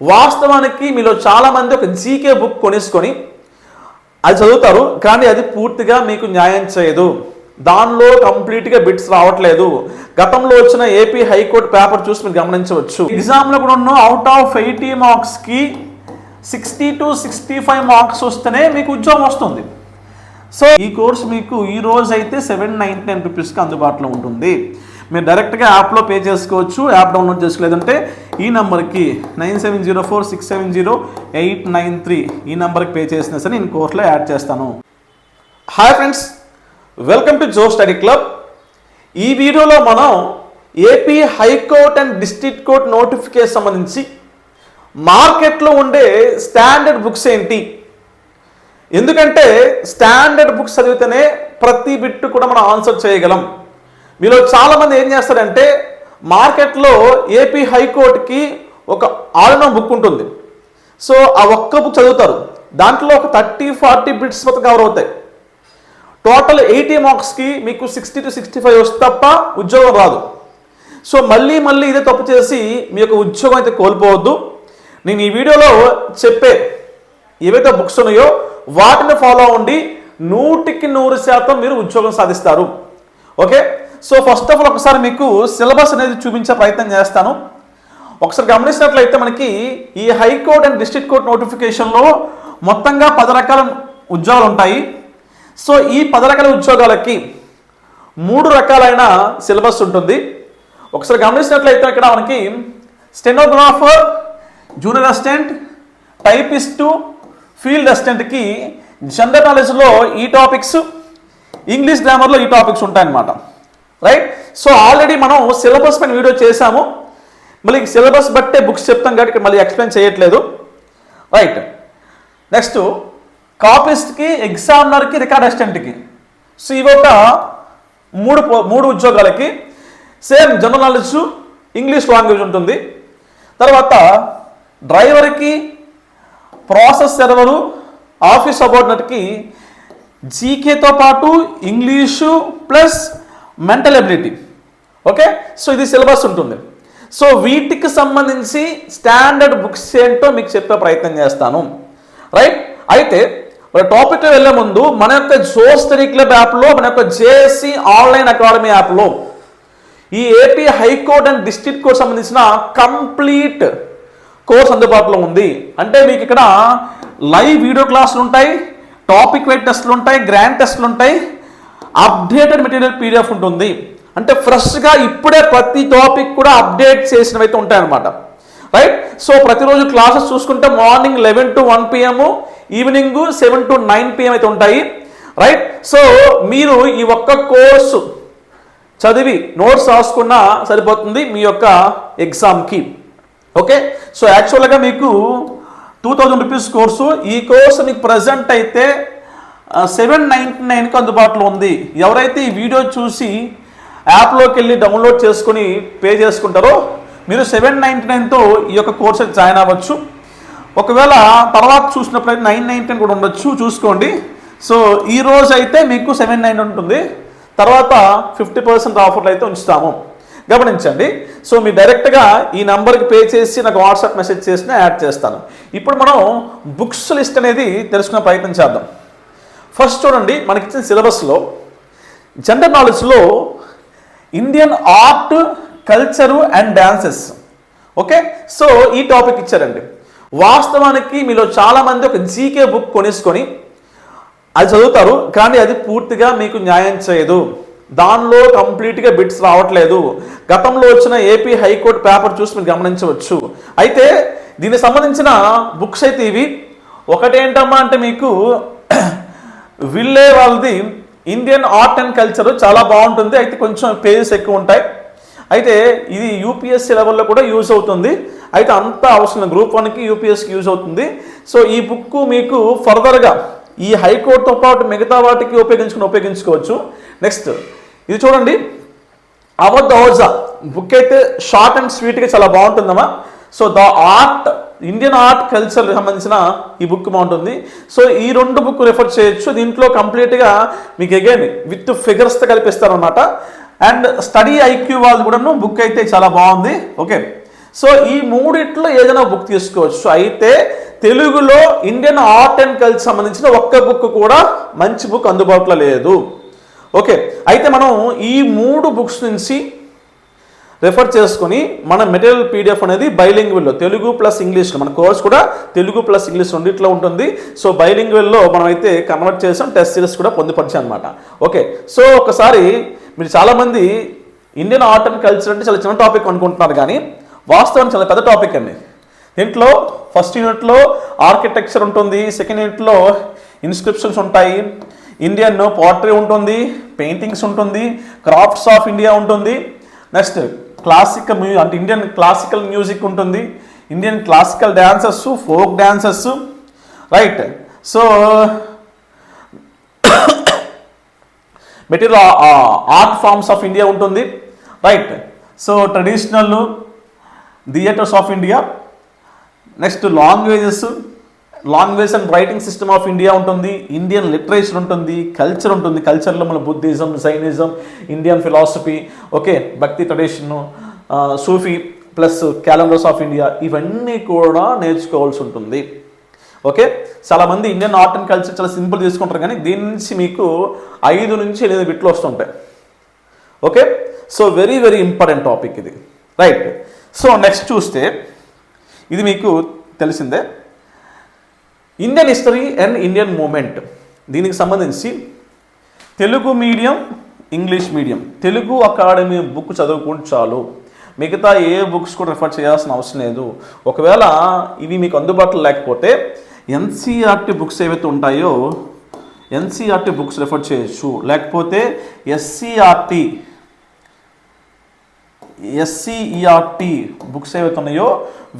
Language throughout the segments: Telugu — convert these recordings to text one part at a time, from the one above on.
వాస్తవానికి మీలో చాలామంది ఒక జీకే బుక్ కొనేసుకొని అది చదువుతారు కానీ అది పూర్తిగా మీకు న్యాయం చేయదు. దానిలో కంప్లీట్గా బిట్స్ రావట్లేదు. గతంలో వచ్చిన ఏపీ హైకోర్టు పేపర్ చూసి మీరు గమనించవచ్చు. ఎగ్జామ్లో కూడా ఉన్న అవుట్ ఆఫ్ ఎయిటీ మార్క్స్కి sixty to sixty five marks వస్తేనే మీకు ఉద్యోగం వస్తుంది. సో ఈ కోర్స్ మీకు ఈ రోజు అయితే సెవెన్ నైంటీ నైన్ రూపీస్కి అందుబాటులో ఉంటుంది. మీరు డైరెక్ట్గా యాప్లో పే చేసుకోవచ్చు యాప్ డౌన్లోడ్ చేసుకోలేదంటే ఈ నెంబర్కి nine seven zero four six seven zero eight nine three ఈ నెంబర్కి పే చేసినా సరే నేను కోర్సులో యాడ్ చేస్తాను. Hi friends welcome to Jo study club. ఈ వీడియోలో మనం AP high court and district court notification సంబంధించి మార్కెట్లో ఉండే స్టాండర్డ్ బుక్స్ ఏంటి? ఎందుకంటే స్టాండర్డ్ బుక్స్ చదివితేనే ప్రతి బిట్టు కూడా మనం ఆన్సర్ చేయగలం. మీలో చాలామంది ఏం చేస్తారంటే మార్కెట్లో ఏపీ హైకోర్టుకి ఒక ఆడినో బుక్ ఉంటుంది. సో ఆ ఒక్క బుక్ చదువుతారు. దాంట్లో ఒక థర్టీ ఫార్టీ బిట్స్ మొత్తం కవర్ అవుతాయి. టోటల్ ఎయిటీ మార్క్స్కి మీకు సిక్స్టీ టు సిక్స్టీ ఫైవ్ వస్తే తప్ప ఉద్యోగం రాదు. సో మళ్ళీ మళ్ళీ ఇదే తప్పు చేసి మీ యొక్క ఉద్యోగం అయితే కోల్పోవద్దు. నేను ఈ వీడియోలో చెప్పే ఏవైతే బుక్స్ ఉన్నాయో వాటిని ఫాలో అవ్వండి. నూటికి నూరు శాతం మీరు ఉద్యోగం సాధిస్తారు. Okay? So first of all ఒకసారి మీకు సిలబస్ అనేది చూపించే ప్రయత్నం చేస్తాను. ఒకసారి గమనించినట్లయితే మనకి ఈ హైకోర్ట్ అండ్ డిస్ట్రిక్ట్ కోర్ట్ నోటిఫికేషన్లో మొత్తంగా పది రకాల ఉద్యోగాలు ఉంటాయి. సో ఈ పది రకాల ఉద్యోగాలకి మూడు రకాలైన సిలబస్ ఉంటుంది. ఒకసారి గమనించినట్లయితే ఇక్కడ మనకి stenographer junior assistant typist field అసిస్టెంట్కి general నాలెడ్జ్లో ఈ టాపిక్స్ ఇంగ్లీష్ గ్రామర్లో ఈ టాపిక్స్ ఉంటాయన్నమాట. రైట్ సో ఆల్రెడీ మనం సిలబస్ పైన వీడియో చేశాము. మళ్ళీ సిలబస్ బట్టే బుక్స్ చెప్తాం కాబట్టి ఇక్కడ మళ్ళీ ఎక్స్ప్లెయిన్ చేయట్లేదు. రైట్ నెక్స్ట్ కాపిస్ట్కి ఎగ్జామినర్కి రికార్డ్ అసిస్టెంట్కి సో ఇవి ఒక మూడు మూడు ఉద్యోగాలకి. Same general knowledge English language ఉంటుంది. తర్వాత డ్రైవర్కి ప్రాసెస్ సెర్వరు ఆఫీస్ సబార్డినేట్కి జీకేతో పాటు English plus mental ability okay so ఇది సిలబస్ ఉంటుంది. సో వీటికి సంబంధించి స్టాండర్డ్ బుక్స్ ఏంటో మీకు చెప్పే ప్రయత్నం చేస్తాను. రైట్ అయితే మన టాపిక్ వెళ్ళే ముందు మన యొక్క జో స్టడీ క్లబ్ యాప్లో మన యొక్క జేఎస్సి ఆన్లైన్ అకాడమీ యాప్లో ఈ AP high court and district court సంబంధించిన కంప్లీట్ కోర్స్ అందుబాటులో ఉంది. అంటే మీకు ఇక్కడ లైవ్ వీడియో క్లాసులు ఉంటాయి టాపిక్ వైట్ టెస్ట్లు ఉంటాయి గ్రాండ్ టెస్ట్లు ఉంటాయి అప్డేటెడ్ మెటీరియల్ పీడిఎఫ్ ఉంటుంది. అంటే ఫ్రెష్గా ఇప్పుడే ప్రతి టాపిక్ కూడా అప్డేట్ చేసినవి అయితే ఉంటాయన్నమాట. రైట్? సో ప్రతిరోజు క్లాసెస్ చూసుకుంటే morning eleven to one PM evening seven to nine PM అయితే ఉంటాయి. రైట్? సో మీరు ఈ ఒక్క కోర్సు చదివి నోట్స్ రాసుకున్నా సరిపోతుంది మీ యొక్క ఎగ్జామ్కి. ఓకే? సో యాక్చువల్గా మీకు టూ థౌజండ్ రూపీస్ కోర్సు ఈ కోర్సు మీకు ప్రజెంట్ అయితే సెవెన్ నైంటీ నైన్కి అందుబాటులో ఉంది. ఎవరైతే ఈ వీడియో చూసి యాప్లోకి వెళ్ళి డౌన్లోడ్ చేసుకొని పే చేసుకుంటారో మీరు సెవెన్ నైంటీ నైన్తో ఈ యొక్క కోర్స్ జాయిన్ అవ్వచ్చు. ఒకవేళ తర్వాత చూసినప్పుడైతే నైన్ నైన్టీ కూడా ఉండొచ్చు చూసుకోండి. సో ఈ రోజు అయితే మీకు సెవెన్ నైన్ ఉంటుంది. తర్వాత ఫిఫ్టీ పర్సెంట్ ఆఫర్లు అయితే ఉంచుతాము. గమనించండి. సో మీరు డైరెక్ట్గా ఈ నెంబర్కి పే చేసి నాకు వాట్సాప్ మెసేజ్ చేసిన యాడ్ చేస్తాను. ఇప్పుడు మనం బుక్స్ లిస్ట్ అనేది తెలుసుకునే ప్రయత్నం చేద్దాం. ఫస్ట్ చూడండి మనకిచ్చిన సిలబస్లో general నాలెడ్జ్లో Indian art culture and dances okay so ఈ టాపిక్ ఇచ్చారండి. వాస్తవానికి మీలో చాలామంది ఒక జీకే బుక్ కొనేసుకొని అది చదువుతారు కానీ అది పూర్తిగా మీకు న్యాయం చేయదు. దానిలో కంప్లీట్గా బిట్స్ రావట్లేదు. గతంలో వచ్చిన ఏపీ హైకోర్టు పేపర్ చూసి మీరు గమనించవచ్చు. అయితే దీనికి సంబంధించిన బుక్స్ అయితే ఇవి. ఒకటేంటమ్మా అంటే మీకు విల్లే వాళ్ళది ఇండియన్ ఆర్ట్ అండ్ కల్చర్ చాలా బాగుంటుంది. అయితే కొంచెం పేజెస్ ఎక్కువ ఉంటాయి. అయితే ఇది యూపీఎస్సీ లెవెల్లో కూడా యూజ్ అవుతుంది. అయితే అంత అవసరం గ్రూప్ వన్కి యూపీఎస్కి యూజ్ అవుతుంది. సో ఈ బుక్ మీకు ఫర్దర్గా ఈ హైకోర్టుతో పాటు మిగతా వాటికి ఉపయోగించుకుని ఉపయోగించుకోవచ్చు. నెక్స్ట్ ఇది చూడండి. అవర్ ద ఓజా బుక్ అయితే షార్ట్ అండ్ స్వీట్గా చాలా బాగుంటుందమ్మా. So the art Indian art culture సంబంధించిన ఈ బుక్ బాగుంటుంది. సో ఈ రెండు బుక్ రెఫర్ చేయొచ్చు. దీంట్లో కంప్లీట్గా మీకు అగైన్ విత్ ఫిగర్స్తో కల్పిస్తారనమాట అండ్ స్టడీ ఐక్యూ వాళ్ళు కూడాను బుక్ అయితే చాలా బాగుంది. ఓకే సో ఈ మూడిట్లో ఏదైనా బుక్ తీసుకోవచ్చు. అయితే తెలుగులో ఇండియన్ ఆర్ట్ అండ్ కల్చర్ సంబంధించిన ఒక్క బుక్ కూడా మంచి బుక్ అందుబాటులో లేదు. ఓకే అయితే మనం ఈ మూడు బుక్స్ నుంచి రెఫర్ చేసుకొని మన మెటీరియల్ పీడిఎఫ్ అనేది బైలింగ్వెల్లో తెలుగు ప్లస్ ఇంగ్లీష్ మన కోర్స్ కూడా తెలుగు ప్లస్ ఇంగ్లీష్ రెండిట్లో ఉంటుంది. సో బైలింగ్వెల్లో మనం అయితే కన్వర్ట్ చేసాం టెస్ట్ సిరీస్ కూడా పొందుపరిచాం అనమాట ఓకే సో ఒకసారి మీరు చాలామంది ఇండియన్ ఆర్ట్ అండ్ కల్చర్ అంటే చాలా చిన్న టాపిక్ అనుకుంటున్నారు కానీ వాస్తవానికి చాలా పెద్ద టాపిక్ అండి. దీంట్లో ఫస్ట్ యూనిట్లో ఆర్కిటెక్చర్ ఉంటుంది సెకండ్ యూనిట్లో ఇన్స్క్రిప్షన్స్ ఉంటాయి ఇండియన్ పోట్రీ ఉంటుంది పెయింటింగ్స్ ఉంటుంది క్రాఫ్ట్స్ ఆఫ్ ఇండియా ఉంటుంది. నెక్స్ట్ క్లాసికల్ మ్యూ అంటే ఇండియన్ క్లాసికల్ మ్యూజిక్ ఉంటుంది. Indian classical dancers folk dancers right. So material art forms of India ఉంటుంది. Right. So traditional theatres of India. Next languages. Language and writing system of India ఉంటుంది ఇండియన్ లిటరేచర్ ఉంటుంది కల్చర్ ఉంటుంది. కల్చర్లో మన Buddhism Jainism Indian philosophy okay bhakti tradition Sufi plus calendars of India ఇవన్నీ కూడా నేర్చుకోవాల్సి ఉంటుంది. ఓకే చాలామంది ఇండియన్ ఆర్ట్ అండ్ కల్చర్ చాలా సింపుల్ తీసుకుంటారు కానీ దీని నుంచి మీకు ఐదు నుంచి ఎనిమిది బిట్లు వస్తుంటాయి okay so very very important topic ఇది. రైట్ సో నెక్స్ట్ చూస్తే ఇది మీకు తెలిసిందే. Indian history and Indian movement దీనికి సంబంధించి Telugu medium English medium Telugu academy book చదువుకుంటే చాలు. మిగతా ఏ బుక్స్ కూడా రిఫర్ చేయాల్సిన అవసరం లేదు. ఒకవేళ ఇవి మీకు అందుబాటులో లేకపోతే ఎన్సీఆర్టీ బుక్స్ ఏవైతే ఉంటాయో ఎన్సీఆర్టీ బుక్స్ రిఫర్ చేయొచ్చు. లేకపోతే ఎస్సీఆర్టీ ఎస్సీఈఆర్టీ బుక్స్ ఏవైతే ఉన్నాయో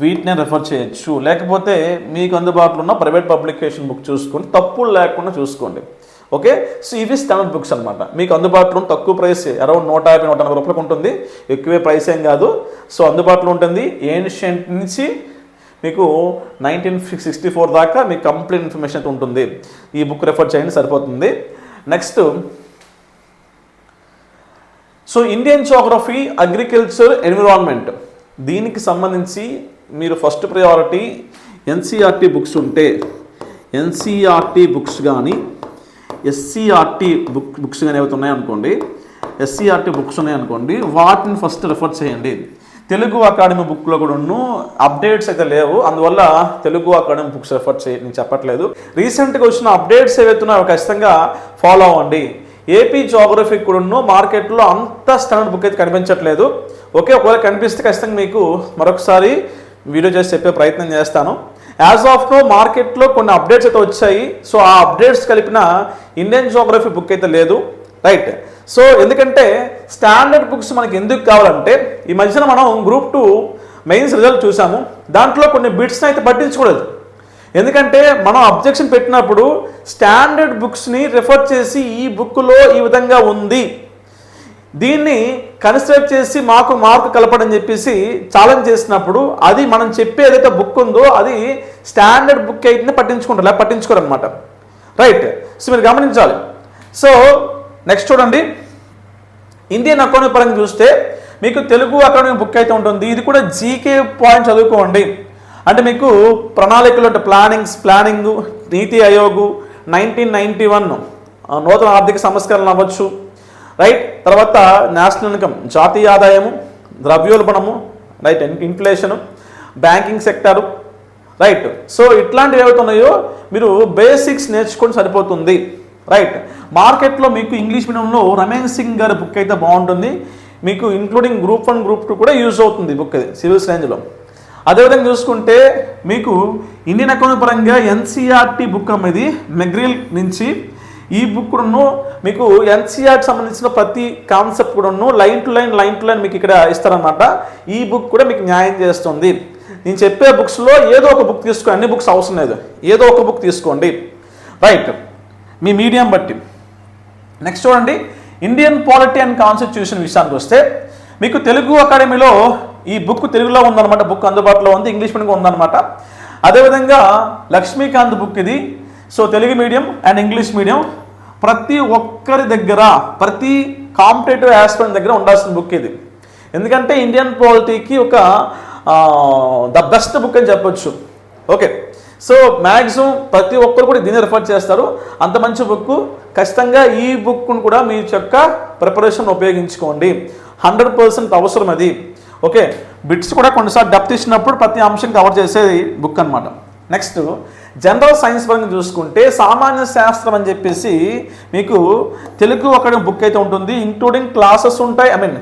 వీటినే రెఫర్ చేయొచ్చు. లేకపోతే మీకు అందుబాటులో ఉన్న ప్రైవేట్ పబ్లికేషన్ బుక్ చూసుకొని తప్పులు లేకుండా చూసుకోండి. ఓకే సో ఇవి స్టాండర్డ్ బుక్స్ అనమాట మీకు అందుబాటులో ఉన్న తక్కువ ప్రైస్ అరౌండ్ నూట యాభై నూట ఎనభై రూపాయలకు ఉంటుంది. ఎక్కువే ప్రైస్ ఏం కాదు. సో అందుబాటులో ఉంటుంది. ఏన్షియంట్ నుంచి మీకు నైన్టీన్ సిక్స్టీ ఫోర్ దాకా మీకు కంప్లీట్ ఇన్ఫర్మేషన్ అయితే ఉంటుంది. ఈ బుక్ రెఫర్ చేయండి సరిపోతుంది. Next so Indian geography agriculture environment దీనికి సంబంధించి మీరు ఫస్ట్ ప్రయారిటీ ఎన్సీఆర్టీ బుక్స్ ఉంటే ఎన్సీఆర్టీ బుక్స్ కానీ ఎస్సీఆర్టీ బుక్ బుక్స్ కానీ ఏవైతే ఉన్నాయనుకోండి ఎస్సీఆర్టీ బుక్స్ ఉన్నాయనుకోండి వాటిని ఫస్ట్ రిఫర్ చేయండి. తెలుగు అకాడమీ బుక్లో కూడా అప్డేట్స్ అయితే లేవు. అందువల్ల తెలుగు అకాడమీ బుక్స్ రిఫర్ చేయ నేను చెప్పట్లేదు. రీసెంట్గా వచ్చిన అప్డేట్స్ ఏవైతే ఉన్నాయో ఖచ్చితంగా ఫాలో అవ్వండి. ఏపీ జోగ్రఫీ కూడా మార్కెట్లో అంత స్టాండర్డ్ బుక్ అయితే కనిపించట్లేదు. ఓకే ఒకవేళ కనిపిస్తే ఖచ్చితంగా మీకు మరొకసారి వీడియో చేసి చెప్పే ప్రయత్నం చేస్తాను. యాజ్ ఆఫ్ నో మార్కెట్లో కొన్ని అప్డేట్స్ అయితే వచ్చాయి. సో ఆ అప్డేట్స్ కలిపిన ఇండియన్ జోగ్రఫీ బుక్ అయితే లేదు. రైట్ సో ఎందుకంటే స్టాండర్డ్ బుక్స్ మనకి ఎందుకు కావాలంటే ఈ మధ్యన మనం గ్రూప్ టూ మెయిన్స్ రిజల్ట్ చూసాము. దాంట్లో కొన్ని బిట్స్ని అయితే పట్టించుకోలేదు. ఎందుకంటే మనం అబ్జెక్షన్ పెట్టినప్పుడు స్టాండర్డ్ బుక్స్ని రిఫర్ చేసి ఈ బుక్లో ఈ విధంగా ఉంది. దీన్ని కన్స్ట్రక్ట్ చేసి మాకు మార్క్ కలపడని చెప్పేసి ఛాలెంజ్ చేసినప్పుడు అది మనం చెప్పే ఏదైతే బుక్ ఉందో అది స్టాండర్డ్ బుక్ అయితే పట్టించుకుంటారు లేదా పట్టించుకోరు అనమాట రైట్ సో మీరు గమనించాలి. సో నెక్స్ట్ చూడండి. ఇండియన్ అకౌంట్ పరంగా చూస్తే మీకు తెలుగు అకాడమీ బుక్ అయితే ఉంటుంది. ఇది కూడా జీకే పాయింట్ చదువుకోండి. అంటే మీకు ప్రణాళికలు అంటే ప్లానింగ్స్ ప్లానింగ్ నీతి ఆయోగ్ నైన్టీన్ నైంటీ వన్ నూతన ఆర్థిక సంస్కరణ అవ్వచ్చు. రైట్ తర్వాత నేషనల్ ఇన్కమ్ జాతీయ ఆదాయము ద్రవ్యోల్బణము right inflation banking sector right so ఇట్లాంటివి ఏవైతే ఉన్నాయో మీరు బేసిక్స్ నేర్చుకొని సరిపోతుంది. రైట్ మార్కెట్లో మీకు ఇంగ్లీష్ మీడియంలో రమేష్ సింగ్ గారి బుక్ అయితే బాగుంటుంది. మీకు including group one group two కూడా యూజ్ అవుతుంది బుక్ అది సివిల్స్ రేంజ్లో అదేవిధంగా చూసుకుంటే మీకు ఇండియన్ అకౌంట్ పరంగా ఎన్సీఆర్టీ బుక్ అనేది మెగ్రిల్ నుంచి ఈ బుక్ మీకు ఎన్సీఆర్ సంబంధించిన ప్రతి కాన్సెప్ట్ కూడాను line to line line to line మీకు ఇక్కడ ఇస్తారనమాట ఈ బుక్ కూడా మీకు న్యాయం చేస్తుంది. నేను చెప్పే బుక్స్లో ఏదో ఒక బుక్ తీసుకో అన్ని బుక్స్ అవసరం లేదు. ఏదో ఒక బుక్ తీసుకోండి. రైట్ మీ మీడియం బట్టి. నెక్స్ట్ చూడండి. ఇండియన్ పాలిటీ అండ్ కాన్స్టిట్యూషన్ విషయానికి వస్తే మీకు తెలుగు అకాడమీలో ఈ బుక్ తెలుగులో ఉందన్నమాట బుక్ అందుబాటులో ఉంది ఇంగ్లీష్ మీడియం ఉందన్నమాట. అదేవిధంగా లక్ష్మీకాంత్ బుక్ ఇది. So Telugu medium and English medium. ప్రతి ఒక్కరి దగ్గర ప్రతి కాంపిటేటివ్ ఆస్పిరెంట్ దగ్గర ఉండాల్సిన బుక్ ఇది. ఎందుకంటే ఇండియన్ పాలిటీకి ఒక ద బెస్ట్ బుక్ అని చెప్పొచ్చు. ఓకే. సో మ్యాక్సిమం ప్రతి ఒక్కరు కూడా దీన్ని రిఫర్ చేస్తారు. అంత మంచి బుక్ ఖచ్చితంగా ఈ బుక్ను కూడా మీ యొక్క ప్రిపరేషన్ ఉపయోగించుకోండి. హండ్రెడ్ పర్సెంట్ అవసరం అది ఓకే బిట్స్ కూడా కొన్నిసార్లు డెప్త్ ఇచ్చినప్పుడు ప్రతి అంశం కవర్ చేసేది బుక్ అనమాట నెక్స్ట్ జనరల్ సైన్స్ పరంగా చూసుకుంటే సామాన్య శాస్త్రం అని చెప్పేసి మీకు తెలుగు ఒక బుక్ అయితే ఉంటుంది. ఇంక్లూడింగ్ క్లాసెస్ ఉంటాయి ఐ మీన్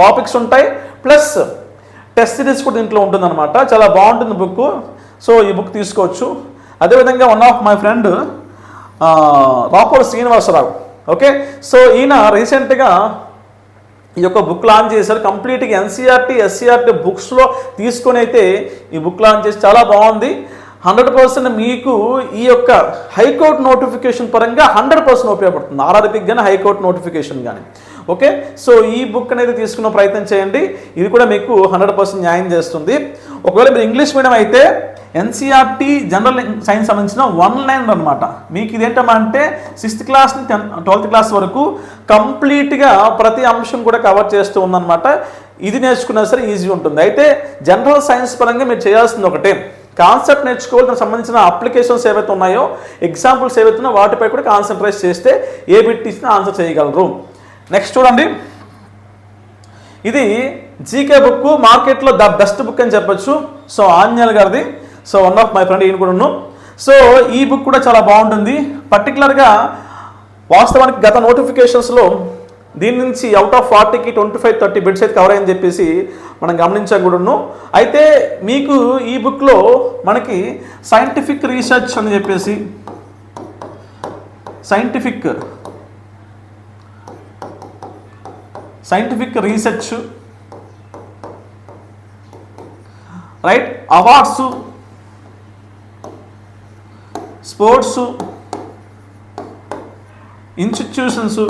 టాపిక్స్ ఉంటాయి ప్లస్ టెస్ట్ సిరీస్ కూడా దీంట్లో ఉంటుందన్నమాట. చాలా బాగుంటుంది బుక్ సో ఈ బుక్ తీసుకోవచ్చు. అదేవిధంగా one of my friend Rapur Srinivasa Rao. Okay so ఈయన రీసెంట్గా ఈ యొక్క బుక్ లాంచ్ చేశారు. కంప్లీట్గా ఎన్సీఆర్టీ ఎస్సీఆర్టీ బుక్స్లో తీసుకొని అయితే ఈ బుక్ లాంచ్ చేసి చాలా బాగుంది. హండ్రెడ్ పర్సెంట్ మీకు ఈ యొక్క హైకోర్టు నోటిఫికేషన్ పరంగా హండ్రెడ్ పర్సెంట్ ఉపయోగపడుతుంది. ఆర్ఆర్పీకి కానీ హైకోర్టు నోటిఫికేషన్ కానీ ఓకే? సో ఈ బుక్ అనేది తీసుకున్న ప్రయత్నం చేయండి. ఇది కూడా మీకు హండ్రెడ్ పర్సెంట్ న్యాయం చేస్తుంది. ఒకవేళ మీరు ఇంగ్లీష్ మీడియం అయితే ఎన్సీఆర్టీ జనరల్ సైన్స్ సంబంధించిన వన్ లైన్ అనమాట మీకు ఇదేంటమ్మా అంటే సిక్స్త్ క్లాస్ నుంచి ట్వెల్త్ క్లాస్ వరకు కంప్లీట్గా ప్రతి అంశం కూడా కవర్ చేస్తూ ఉందన్నమాట. ఇది నేర్చుకున్నా సరే ఈజీ ఉంటుంది. అయితే జనరల్ సైన్స్ పరంగా మీరు చేయాల్సింది ఒకటే. కాన్సెప్ట్ నేర్చుకోవాలి దానికి సంబంధించిన అప్లికేషన్స్ ఏవైతే ఉన్నాయో ఎగ్జాంపుల్స్ ఏవైతే ఉన్నాయో వాటిపై కూడా కాన్సన్ట్రేట్ చేస్తే ఏ బిట్ ఇచ్చినా ఆన్సర్ చేయగలరు. నెక్స్ట్ చూడండి. ఇది జీకే బుక్ మార్కెట్లో ద బెస్ట్ బుక్ అని చెప్పొచ్చు. సో ఆంజనేయులు గారిది. So one of my friend ఈయన కూడా సో ఈ బుక్ కూడా చాలా బాగుంటుంది. పర్టికులర్గా వాస్తవానికి గత నోటిఫికేషన్స్లో దీని నుంచి అవుట్ ఆఫ్ ఫార్టీకి ట్వంటీ ఫైవ్ థర్టీ బెడ్స్ అయితే కవర్ అయ్యని చెప్పేసి మనం గమనించకూడను అయితే మీకు ఈ బుక్లో మనకి సైంటిఫిక్ రీసెర్చ్ అని చెప్పేసి scientific scientific research right awards sports institutions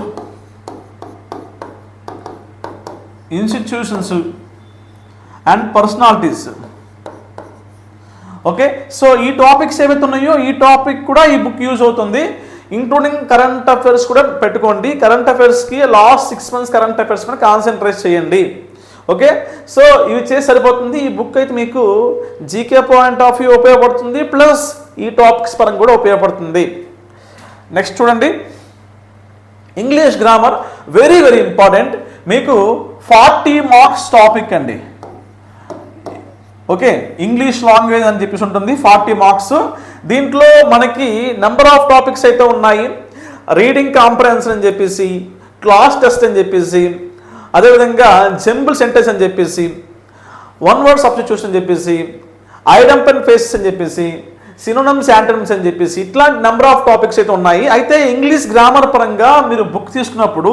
institutions and personalities okay so ఈ టాపిక్స్ ఏవైతే ఉన్నాయో ఈ టాపిక్ కూడా ఈ బుక్ యూజ్ అవుతుంది. ఇంక్లూడింగ్ కరెంట్ అఫైర్స్ కూడా పెట్టుకోండి. Current అఫైర్స్కి last six months current affairs కూడా కాన్సన్ట్రేట్ చేయండి. ఓకే సో ఇవి చేసి సరిపోతుంది. ఈ బుక్ అయితే మీకు జీకే పాయింట్ ఆఫ్ వ్యూ ఉపయోగపడుతుంది. ప్లస్ ఈ టాపిక్స్ పరంగా కూడా ఉపయోగపడుతుంది. నెక్స్ట్ చూడండి. English grammar very very important మీకు ఫార్టీ మార్క్స్ టాపిక్ అండి. ఓకే ఇంగ్లీష్ లాంగ్వేజ్ అని చెప్పేసి ఉంటుంది ఫార్టీ మార్క్స్ దీంట్లో మనకి నెంబర్ ఆఫ్ టాపిక్స్ అయితే ఉన్నాయి రీడింగ్ కాంపరెన్షన్ అని చెప్పేసి క్లాస్ టెస్ట్ అని చెప్పేసి అదేవిధంగా జంబుల్ సెంటెన్స్ అని చెప్పేసి వన్ వర్డ్ సబ్స్టిట్యూషన్ అని చెప్పేసి ఐడమ్ పెన్ ఫేసెస్ అని చెప్పేసి సినోనమ్స్ యాంటనమ్స్ అని చెప్పేసి ఇట్లాంటి నెంబర్ ఆఫ్ టాపిక్స్ అయితే ఉన్నాయి. అయితే ఇంగ్లీష్ గ్రామర్ పరంగా మీరు బుక్ తీసుకున్నప్పుడు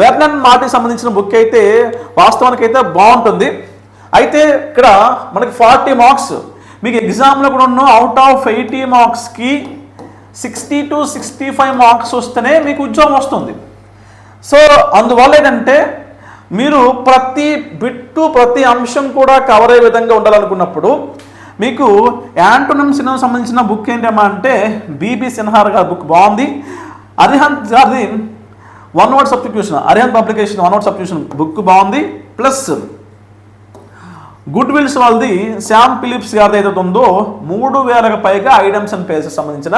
వెర్నన్ మాటికి సంబంధించిన బుక్ అయితే వాస్తవానికి అయితే బాగుంటుంది. అయితే ఇక్కడ మనకి ఫార్టీ మార్క్స్ మీకు ఎగ్జామ్లో కూడా ఉన్న అవుట్ ఆఫ్ ఎయిటీ మార్క్స్కి sixty to sixty five marks వస్తేనే మీకు ఉద్యోగం వస్తుంది. సో అందువల్ల ఏంటంటే మీరు ప్రతి బిట్టు ప్రతి అంశం కూడా కవర్ అయ్యే విధంగా ఉండాలనుకున్నప్పుడు మీకు యాంటోనిమ్ సినిమా సంబంధించిన బుక్ ఏంటమ్మా అంటే బీబీ సిన్హార్ గారి బుక్ బాగుంది. అరిహంత్ గారిది one word substitution Arihant publication one word substitution book బాగుంది. ప్లస్ గుడ్ విల్స్ వాళ్ళది శామ్ ఫిలిప్స్ గారిది ఏదైతే ఉందో మూడు వేలకు పైగా ఐటమ్స్ అండ్ పేజెస్ సంబంధించిన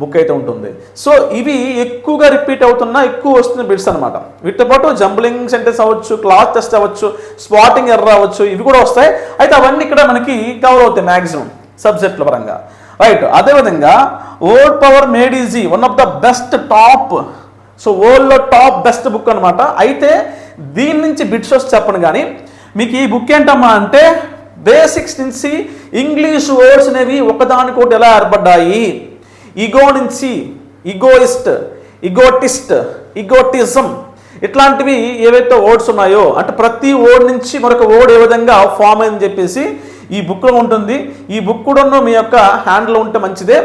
బుక్ అయితే ఉంటుంది. సో ఇవి ఎక్కువగా రిపీట్ అవుతున్న ఎక్కువ వస్తున్న బిట్స్ అనమాట వీటితో పాటు జంబ్లింగ్ సెంటెన్స్ అవ్వచ్చు క్లాత్ టెస్ట్ అవ్వచ్చు స్పాటింగ్ ఎర్ర అవ్వచ్చు ఇవి కూడా వస్తాయి. అయితే అవన్నీ ఇక్కడ మనకి కవర్ అవుతాయి మ్యాక్సిమం సబ్జెక్టుల పరంగా. రైట్ అదేవిధంగా word power made easy one of the best top so వరల్డ్లో టాప్ బెస్ట్ బుక్ అనమాట అయితే దీని నుంచి బిట్స్ వచ్చి చెప్పను కానీ మీకు ఈ బుక్ ఏంటమ్మా అంటే బేసిక్స్ నుంచి ఇంగ్లీష్ వర్డ్స్ అనేవి ఒకదానికొకటి ఎలా ఏర్పడ్డాయి? ఇగో నుంచి ఇగోయిస్ట్ ఇగోటిస్ట్ ఇగోటిజం ఇట్లాంటివి ఏవైతే వర్డ్స్ ఉన్నాయో అంటే ప్రతి వర్డ్ నుంచి మరొక వర్డ్ ఏ విధంగా ఫామ్ అయిందని చెప్పేసి ఈ బుక్లో ఉంటుంది. ఈ బుక్ కూడా మీ యొక్క హ్యాండ్లో ఉంటే మంచిదే.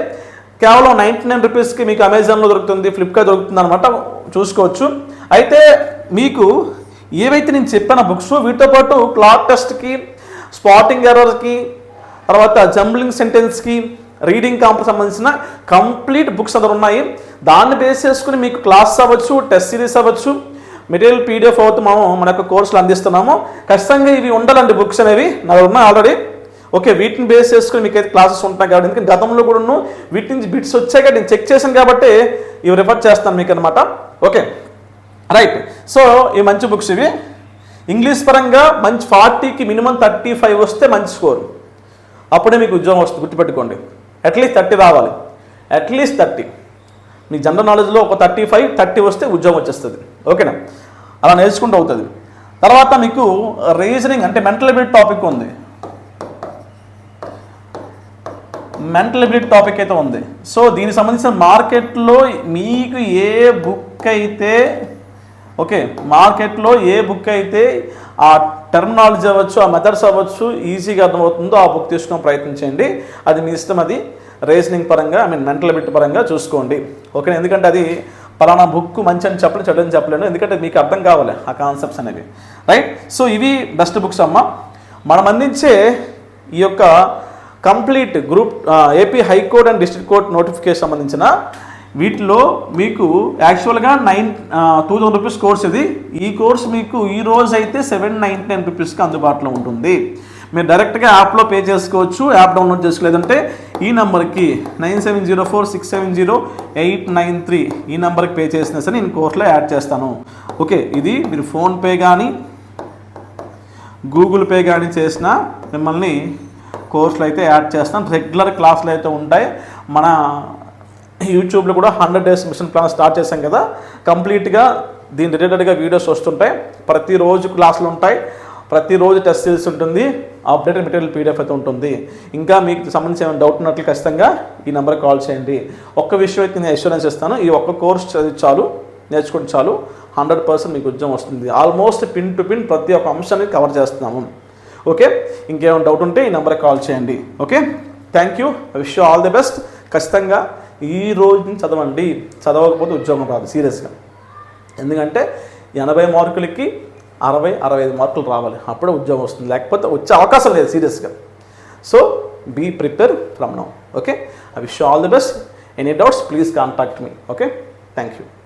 కేవలం నైంటీ నైన్ రూపీస్కి మీకు అమెజాన్లో దొరుకుతుంది ఫ్లిప్కార్ట్ దొరుకుతుంది అనమాట చూసుకోవచ్చు. అయితే మీకు ఏవైతే నేను చెప్పాను బుక్స్ వీటితో పాటు క్లాత్ టెస్ట్కి స్పాటింగ్ ఎర్రర్కి తర్వాత జంబ్లింగ్ సెంటెన్స్కి రీడింగ్ కాంప్ సంబంధించిన కంప్లీట్ బుక్స్ అందరు ఉన్నాయి. దాన్ని బేస్ చేసుకుని మీకు క్లాస్ అవ్వచ్చు టెస్ట్ సిరీస్ అవ్వచ్చు. మెటీరియల్ పీడిఎఫ్ అవుతూ మనం మన యొక్క కోర్సులు అందిస్తున్నాము. ఖచ్చితంగా ఇవి ఉండాలండి బుక్స్ అనేవి. నా ఉన్నాయి ఆల్రెడీ ఓకే వీటిని బేస్ చేసుకుని మీకు అయితే క్లాసెస్ ఉంటాయి కాబట్టి ఎందుకంటే గతంలో కూడా వీటి నుంచి బిట్స్ వచ్చాక నేను చెక్ చేశాను కాబట్టి ఇవి రిఫర్ చేస్తాను మీకు అనమాట ఓకే రైట్ సో ఈ మంచి బుక్స్ ఇవి. ఇంగ్లీష్ పరంగా మంచి ఫార్టీకి మినిమం థర్టీ ఫైవ్ వస్తే మంచి స్కోర్ అప్పుడే మీకు ఉద్యోగం వస్తుంది. గుర్తుపెట్టుకోండి. అట్లీస్ట్ థర్టీ రావాలి. అట్లీస్ట్ థర్టీ మీ జనరల్ నాలెడ్జ్లో ఒక థర్టీ ఫైవ్ థర్టీ వస్తే ఉద్యోగం వచ్చేస్తుంది. ఓకేనా అలా నేర్చుకుంటూ అవుతుంది. తర్వాత మీకు రీజనింగ్ అంటే మెంటల్ ఎబిలిటీ టాపిక్ ఉంది. మెంటల్ ఎబిలిటీ టాపిక్ అయితే ఉంది. సో దీనికి సంబంధించిన మార్కెట్లో మీకు ఏ బుక్ అయితే ఓకే మార్కెట్లో ఏ బుక్ అయితే ఆ టెర్మినాలజీ అవ్వచ్చు ఆ మెథడ్స్ అవ్వచ్చు ఈజీగా అర్థమవుతుందో ఆ బుక్ తీసుకుని ప్రయత్నించండి అది మీ ఇష్టం అది రీజనింగ్ పరంగా ఐ మీన్ మెంటల్ బిట్ పరంగా చూసుకోండి. ఓకే ఎందుకంటే అది పలానా బుక్ మంచి అని చెప్పలేను చెడు అని చెప్పలేను. ఎందుకంటే మీకు అర్థం కావాలి ఆ కాన్సెప్ట్స్ అనేవి. రైట్ సో ఇవి బెస్ట్ బుక్స్ అమ్మ. మనం అందించే ఈ యొక్క complete group AP high court and district court notification సంబంధించిన వీటిలో మీకు యాక్చువల్గా nine two thousand rupees course ఇది. ఈ కోర్స్ మీకు ఈ రోజు అయితే సెవెన్ నైంటీ నైన్ రూపీస్కి అందుబాటులో ఉంటుంది. మీరు డైరెక్ట్గా యాప్లో పే చేసుకోవచ్చు యాప్ డౌన్లోడ్ చేసుకోలేదంటే ఈ నెంబర్కి nine seven zero four six seven zero eight nine three ఈ నెంబర్కి పే చేసినా సరే నేను కోర్సులో యాడ్ చేస్తాను. ఓకే ఇది మీరు ఫోన్పే కానీ గూగుల్ పే కానీ చేసినా మిమ్మల్ని కోర్సులు అయితే యాడ్ చేస్తాం రెగ్యులర్ క్లాసులు అయితే ఉంటాయి. మన యూట్యూబ్లో కూడా hundred days mission plan start చేశాం కదా. కంప్లీట్గా దీని రిలేటెడ్గా వీడియోస్ వస్తుంటాయి. ప్రతిరోజు క్లాసులు ఉంటాయి. ప్రతిరోజు టెస్ట్ సిరీస్ ఉంటుంది. అప్డేటెడ్ మెటీరియల్ పీడిఎఫ్ అయితే ఉంటుంది. ఇంకా మీకు సంబంధించి ఏమైనా డౌట్ ఉన్నట్లు ఖచ్చితంగా ఈ నెంబర్కి కాల్ చేయండి. ఒక్క విషయం అయితే నేను అష్యూరెన్స్ ఇస్తాను ఈ ఒక్క కోర్స్ చదివి చాలు. నేర్చుకుంటే చాలు. హండ్రెడ్ పర్సెంట్ మీకు ఉద్యోగం వస్తుంది. ఆల్మోస్ట్ పిన్ టు పిన్ ప్రతి ఒక్క అంశాన్ని కవర్ చేస్తున్నాము. ఓకే? ఇంకేమైనా డౌట్ ఉంటే ఈ నెంబర్కి కాల్ చేయండి. Okay? Thank you. Wish all the best. ఖచ్చితంగా ఈ రోజు నుంచి చదవండి. చదవకపోతే ఉద్యోగం రాదు సీరియస్గా. ఎందుకంటే ఎనభై మార్కులకి అరవై అరవై ఐదు మార్కులు రావాలి. అప్పుడే ఉద్యోగం వస్తుంది. లేకపోతే వచ్చే అవకాశం లేదు సీరియస్గా. So be prepare from now. Okay? I wish all the best. Any doubts please contact me. Okay? Thank you